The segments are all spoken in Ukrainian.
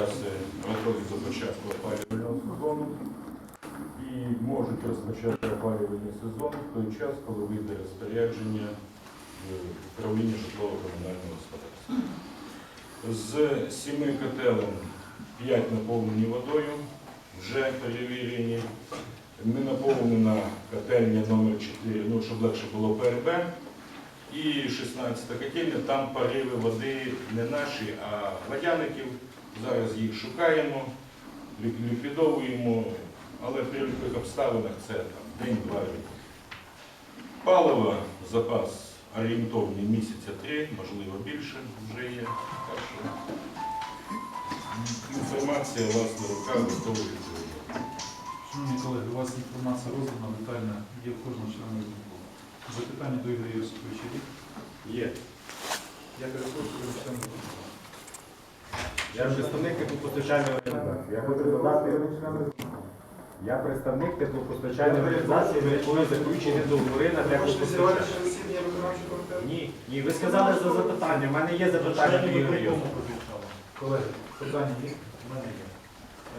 траси готові до початку опалювального сезону і можуть розпочати опалювальний сезон в той час, коли вийде розпорядження е, управління житлово-комунального господарства. З сіми котелень 5 наповнені водою, вже перевірені. Не наповнена котельня номер 4, ну, щоб легше було ПРБ. І 16 котельня, там пориви води не наші, а водяників. Зараз їх шукаємо, ліквідовуємо, але при яких обставинах це день-два рік. Паливо, запас орієнтовний місяця три, можливо більше вже є. Так що інформація у вас на руках готова відповідати. Шановні колеги, у вас інформація роздана, детальна, є в кожного члена виконкому. Запитання до Ігоря Йосиповича є? Є. Я перепрошую, член виконкому. Я представник теплопостачальної організації. Я хочу додати. Я представник теплопостачальної організації, ми були заключені договори на теплопостачання. Ні, ні, ви сказали за запитання. У мене є запитання до Ігоря. Колеги, питання є? У мене є.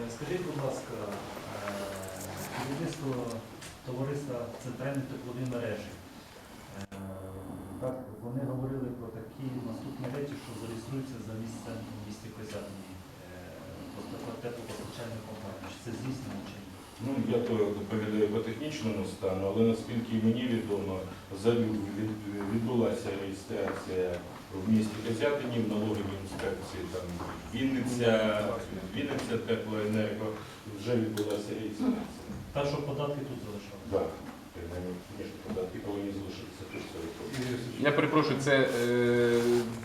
Е, Скажіть, будь ласка, е, керівництво товариства центральних теплові мережі. е, Так, вони говорили про такі наступні речі, що зареєструються за місцем у місті Козятині теплопостачальної компанії. Чи це здійснено чи ні? Ну, я то доповідаю по технічному стану, але наскільки мені відомо, за- відбулася реєстрація в місті Козятині, в налоговій інспекції, там Вінниця, Вінниця теплоенерго, вже відбулася реєстрація. Так, що податки тут залишали? Так, повинні залишитися виходить. Ігор Йосипович. Я перепрошую, це е,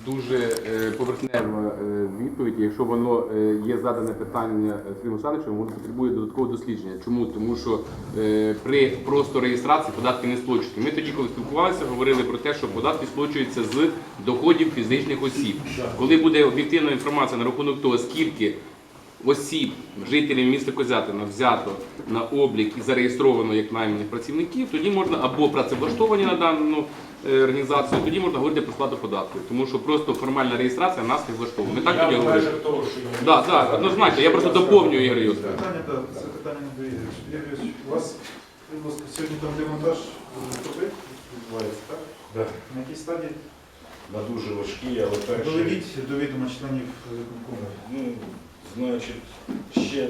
дуже е, поверхнева е, відповідь. Якщо воно е, є задане питання е, Сергію Олександровичу, воно потребує додаткового дослідження. Чому? Тому що е, при просто реєстрації податки не сплачуються. Ми тоді, коли спілкувалися, говорили про те, що податки сплачуються з доходів фізичних осіб. Коли буде об'єктивна інформація на рахунок того, скільки осіб, жителів міста Козятина взято на облік і зареєстровано як найманих працівників, тоді можна або працевлаштовані на дану е, організацію, тоді можна говорити про сплату податків. Тому що просто формальна реєстрація нас не влаштовує. Ми так Я тоді я Так, так, однозначно. Я просто доповнюю Ігор Йосипович. Питання, так, це питання не до Ігор у вас, будь ласка, сьогодні там демонтаж е, труби відбувається, так? Да, На якій стадії? на дуже важкі, але перші. Доведіть до відома членів е, виконкому. Ну, значить, ще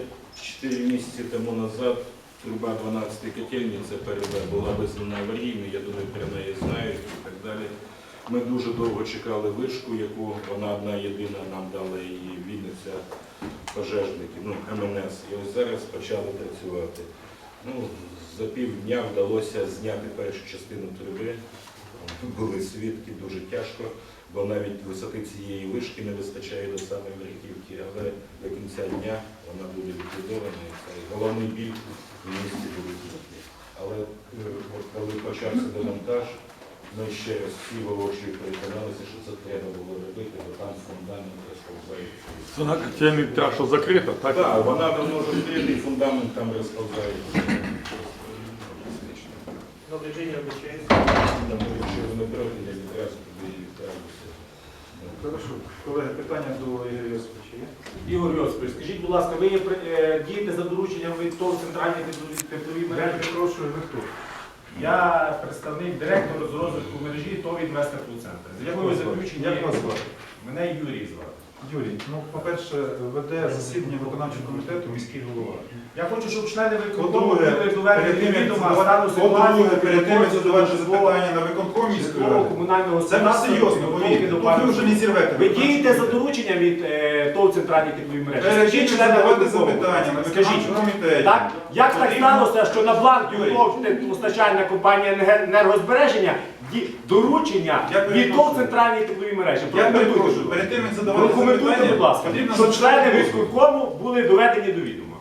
4 місяці тому назад труба 12 котельні, це ПРБ, була визнана аварійною, я думаю, про неї знають і так далі. Ми дуже довго чекали вишку, яку вона одна єдина нам дала її Вінниця пожежники, ну, МНС. І ось зараз почали працювати. Ну, за півдня вдалося зняти першу частину труби. Були свідки, дуже тяжко, бо навіть висоти цієї вишки не вистачає до самої верхівки, але до кінця дня вона буде ліквідована. і головний біль в місті буде зняти. Але е, коли почався демонтаж, ми ще раз всі воочі переконалися, що це треба було робити, бо там фундамент розповзається. Це на котельні та, що закрита, так? Так, вона давно закрита, і фундамент там розповзається. Добрий день, я відправлюся. Хорошо. Колеги, питання до Ігоря Йосиповича є? Ігор Йосипович, скажіть, будь ласка, ви є при- е, дієте за дорученням від ТОВ центральної теплові- теплові Я мережі? перепрошую, ви хто? Я представник директора з розвитку мережі ТОВ Інвестор-Центр. З якою заключення Як вас звати? мене Юрій звати. Юрій, ну, по-перше, веде засідання виконавчого комітету міський голова. Я хочу, щоб члени виконкому По-друге, були перед доведені тим, як відома стану ситуації, по-друге, перед тим, як задавати запитання на виконком міської комунального це не серйозно, повірте. Тут ви вже не зірвете. Ви дієте за дорученням від е, ТОВ центральної теплової мережі? Перед тим, Скажіть як членам задавати виконкому. запитання на Скажіть, виконавчому комітеті. Так, як так Потрібно- сталося, що на бланк Юрій. ТОВ постачальна компанія «Енерго- енергозбереження ді- доручення Я від перепрошую. ТОВ центральної теплової мережі? Я Прокоментуйте, перепрошую, будь перед тим, як ласка. задавати Прокоментуйте, запитання, будь ласка, потрібно щоб члени виконкому були доведені до відома.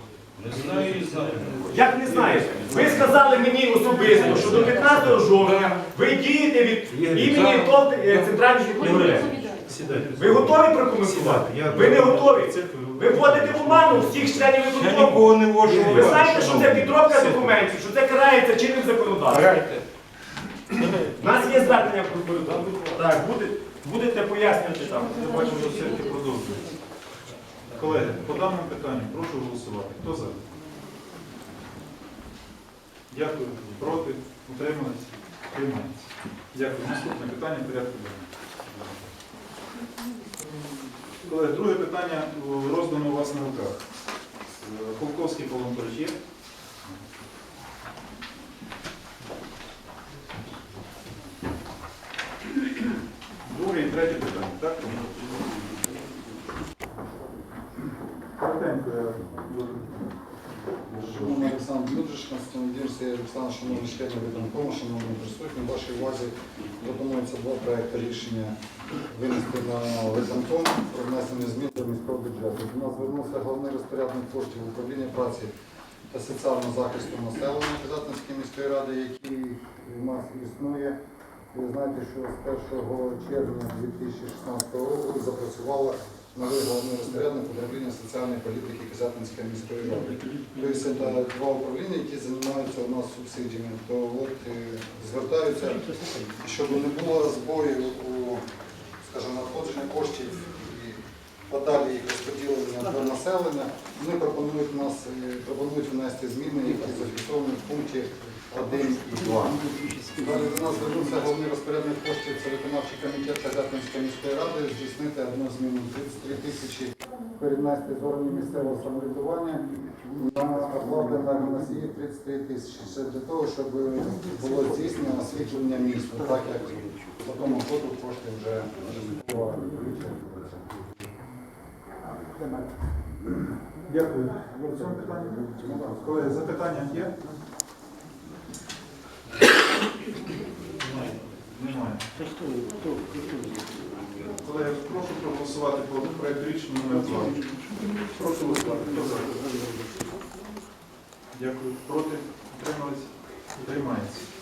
Не знаю і знаю. Як не знаєте? Ви сказали мені особисто, що до 15 жовтня ви дієте від імені ТОВ е, центральної теплової мережі. Сідайте. Ви готові прокоментувати? Ви не готові. Ви вводите в оману всіх членів виконкому. не вожу. Ви знаєте, що це підробка документів, що це карається чинним законодавством. Звернення в прокуратуру. Так, буде- будете пояснювати там. Я бачу, що все-таки продовжується. Колеги, по даному питанню прошу голосувати. Хто за? Дякую. Проти? Утримались? Приймається. Дякую. Наступне питання порядку. Колеги, друге питання роздано у вас на руках. Е, Полковський Павло Анатолійович є? Друге і третє питання, так? Шановний Олександр Дмитрович, Константин Олександр, шановні члени виконкому, шановні присутні, в вашій увазі пропонується два проекти рішення винести на виконком про внесення змін до міського бюджету. До нас звернувся головний розпорядник коштів управління праці та соціального захисту населення Казатинської міської ради, який у нас існує. Ви знаєте, що з 1 червня 2016 року запрацювала новий головний розпорядник управління соціальної політики Казатинської міської ради. Тобто це два управління, які займаються у нас субсидіями. То от е, звертаються, щоб не було збоїв у скажімо, надходження коштів і подалі їх розподілення до населення. Вони пропонують нас е, пропонують внести зміни, які зафіксовані в пункті 1 і 2. Далі до нас звернувся головний розпорядник коштів, це виконавчий комітет Казатинської міської ради, здійснити одну зміну 33 тисячі перенести з органів місцевого самоврядування на оплату енергоносії 33 тисячі. Це для того, щоб було здійснено освітлення міста, так як по тому ходу кошти вже. Дякую. Колеги, запитання є? Колеги, прошу проголосувати про проєкт рішення номер 2. Прошу голосувати Дякую. Проти? Утримались? Утримається.